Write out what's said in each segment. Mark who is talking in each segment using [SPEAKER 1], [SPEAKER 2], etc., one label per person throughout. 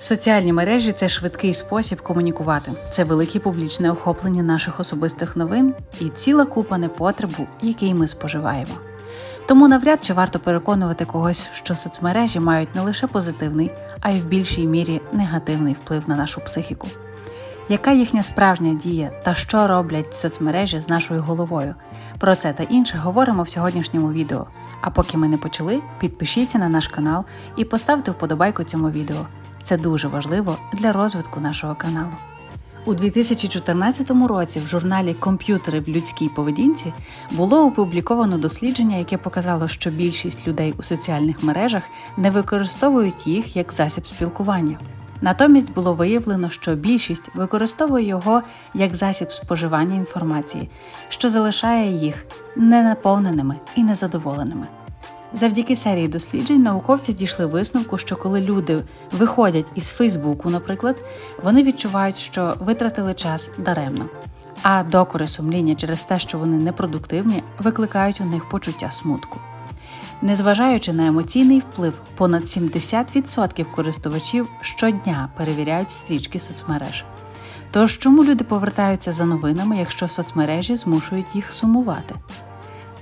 [SPEAKER 1] Соціальні мережі це швидкий спосіб комунікувати. Це велике публічне охоплення наших особистих новин і ціла купа непотребу, який ми споживаємо. Тому навряд чи варто переконувати когось, що соцмережі мають не лише позитивний, а й в більшій мірі негативний вплив на нашу психіку. Яка їхня справжня дія та що роблять соцмережі з нашою головою? Про це та інше говоримо в сьогоднішньому відео. А поки ми не почали, підпишіться на наш канал і поставте вподобайку цьому відео. Це дуже важливо для розвитку нашого каналу. У 2014 році в журналі Комп'ютери в людській поведінці було опубліковано дослідження, яке показало, що більшість людей у соціальних мережах не використовують їх як засіб спілкування. Натомість було виявлено, що більшість використовує його як засіб споживання інформації, що залишає їх ненаповненими і незадоволеними. Завдяки серії досліджень науковці дійшли висновку, що коли люди виходять із Фейсбуку, наприклад, вони відчувають, що витратили час даремно. А докори сумління через те, що вони непродуктивні, викликають у них почуття смутку. Незважаючи на емоційний вплив, понад 70% користувачів щодня перевіряють стрічки соцмереж. Тож чому люди повертаються за новинами, якщо соцмережі змушують їх сумувати?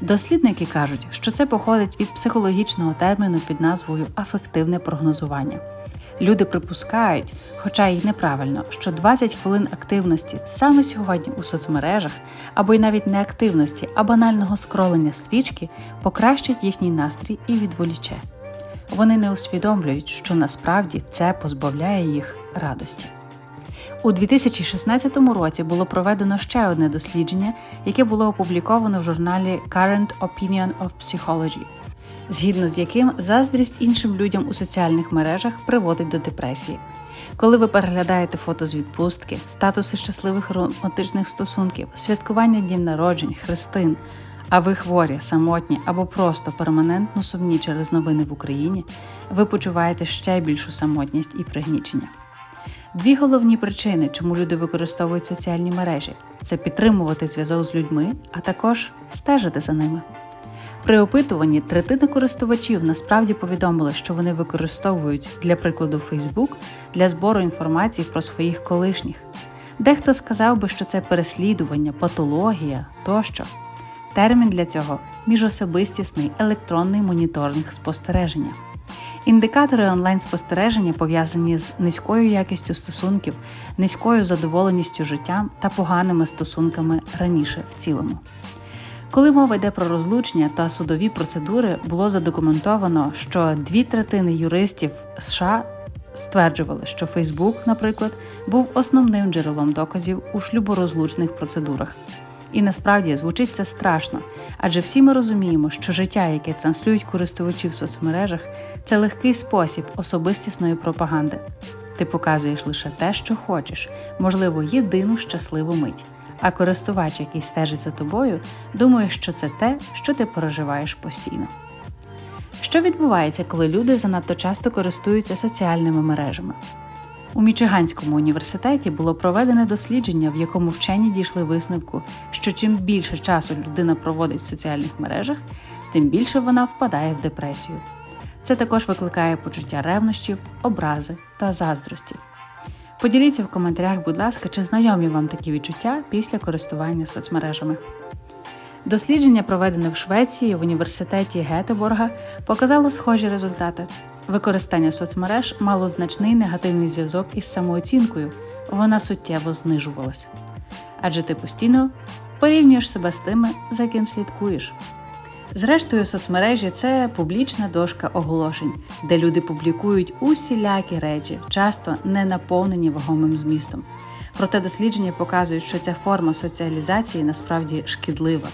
[SPEAKER 1] Дослідники кажуть, що це походить від психологічного терміну під назвою афективне прогнозування. Люди припускають, хоча й неправильно, що 20 хвилин активності саме сьогодні у соцмережах, або й навіть не активності, а банального скролення стрічки покращить їхній настрій і відволіче. Вони не усвідомлюють, що насправді це позбавляє їх радості. У 2016 році було проведено ще одне дослідження, яке було опубліковано в журналі Current Opinion of Psychology, згідно з яким заздрість іншим людям у соціальних мережах приводить до депресії. Коли ви переглядаєте фото з відпустки, статуси щасливих романтичних стосунків, святкування днів народжень, хрестин, а ви хворі, самотні або просто перманентно сумні через новини в Україні, ви почуваєте ще більшу самотність і пригнічення. Дві головні причини, чому люди використовують соціальні мережі це підтримувати зв'язок з людьми, а також стежити за ними. При опитуванні третина користувачів насправді повідомили, що вони використовують, для прикладу, Facebook для збору інформації про своїх колишніх. Дехто сказав би, що це переслідування, патологія тощо. Термін для цього міжособистісний електронний моніторинг спостереження. Індикатори онлайн-спостереження пов'язані з низькою якістю стосунків, низькою задоволеністю життям та поганими стосунками раніше в цілому. Коли мова йде про розлучення та судові процедури, було задокументовано, що дві третини юристів США стверджували, що Фейсбук, наприклад, був основним джерелом доказів у шлюборозлучних процедурах. І насправді звучить це страшно, адже всі ми розуміємо, що життя, яке транслюють користувачі в соцмережах, це легкий спосіб особистісної пропаганди. Ти показуєш лише те, що хочеш, можливо, єдину щасливу мить. А користувач, який стежить за тобою, думає, що це те, що ти переживаєш постійно. Що відбувається, коли люди занадто часто користуються соціальними мережами? У Мічиганському університеті було проведене дослідження, в якому вчені дійшли висновку, що чим більше часу людина проводить в соціальних мережах, тим більше вона впадає в депресію. Це також викликає почуття ревнощів, образи та заздрості. Поділіться в коментарях, будь ласка, чи знайомі вам такі відчуття після користування соцмережами. Дослідження, проведене в Швеції в університеті Гетеборга, показало схожі результати. Використання соцмереж мало значний негативний зв'язок із самооцінкою, вона суттєво знижувалася. Адже ти постійно порівнюєш себе з тими, за ким слідкуєш. Зрештою, соцмережі це публічна дошка оголошень, де люди публікують усілякі речі, часто не наповнені вагомим змістом. Проте дослідження показують, що ця форма соціалізації насправді шкідлива.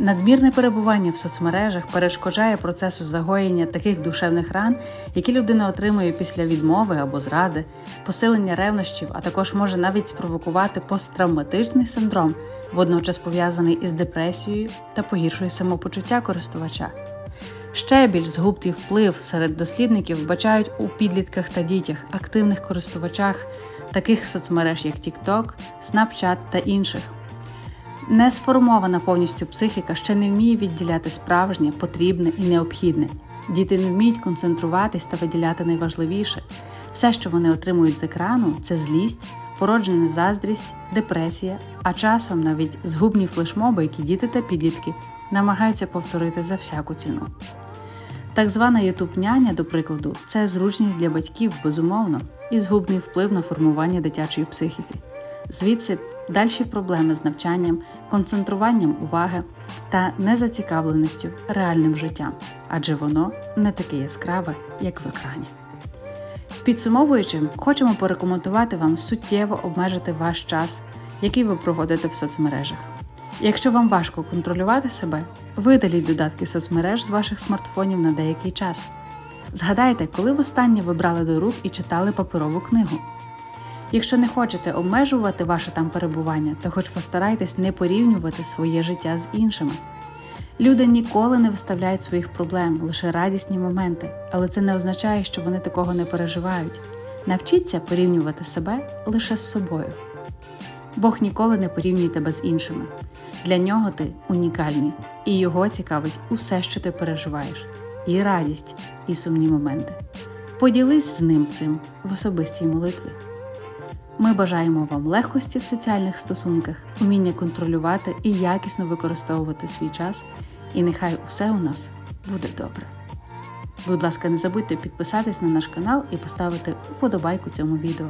[SPEAKER 1] Надмірне перебування в соцмережах перешкоджає процесу загоєння таких душевних ран, які людина отримує після відмови або зради, посилення ревнощів, а також може навіть спровокувати посттравматичний синдром, водночас пов'язаний із депресією та погіршує самопочуття користувача. Ще більш згубний вплив серед дослідників вбачають у підлітках та дітях, активних користувачах таких соцмереж, як TikTok, Snapchat та інших. Не сформована повністю психіка ще не вміє відділяти справжнє, потрібне і необхідне. Діти не вміють концентруватись та виділяти найважливіше. Все, що вони отримують з екрану, це злість, породжена заздрість, депресія, а часом навіть згубні флешмоби, які діти та підлітки намагаються повторити за всяку ціну. Так звана youtube няня, до прикладу, це зручність для батьків, безумовно, і згубний вплив на формування дитячої психіки. Звідси дальші проблеми з навчанням, концентруванням уваги та незацікавленістю реальним життям, адже воно не таке яскраве, як в екрані. Підсумовуючи, хочемо порекомендувати вам суттєво обмежити ваш час, який ви проводите в соцмережах. Якщо вам важко контролювати себе, видаліть додатки соцмереж з ваших смартфонів на деякий час. Згадайте, коли востаннє ви брали до рук і читали паперову книгу. Якщо не хочете обмежувати ваше там перебування, то хоч постарайтесь не порівнювати своє життя з іншими. Люди ніколи не виставляють своїх проблем, лише радісні моменти, але це не означає, що вони такого не переживають. Навчіться порівнювати себе лише з собою. Бог ніколи не порівнює тебе з іншими. Для нього ти унікальний, і його цікавить усе, що ти переживаєш, і радість, і сумні моменти. Поділись з ним цим в особистій молитві. Ми бажаємо вам легкості в соціальних стосунках, уміння контролювати і якісно використовувати свій час, і нехай усе у нас буде добре. Будь ласка, не забудьте підписатись на наш канал і поставити вподобайку цьому відео.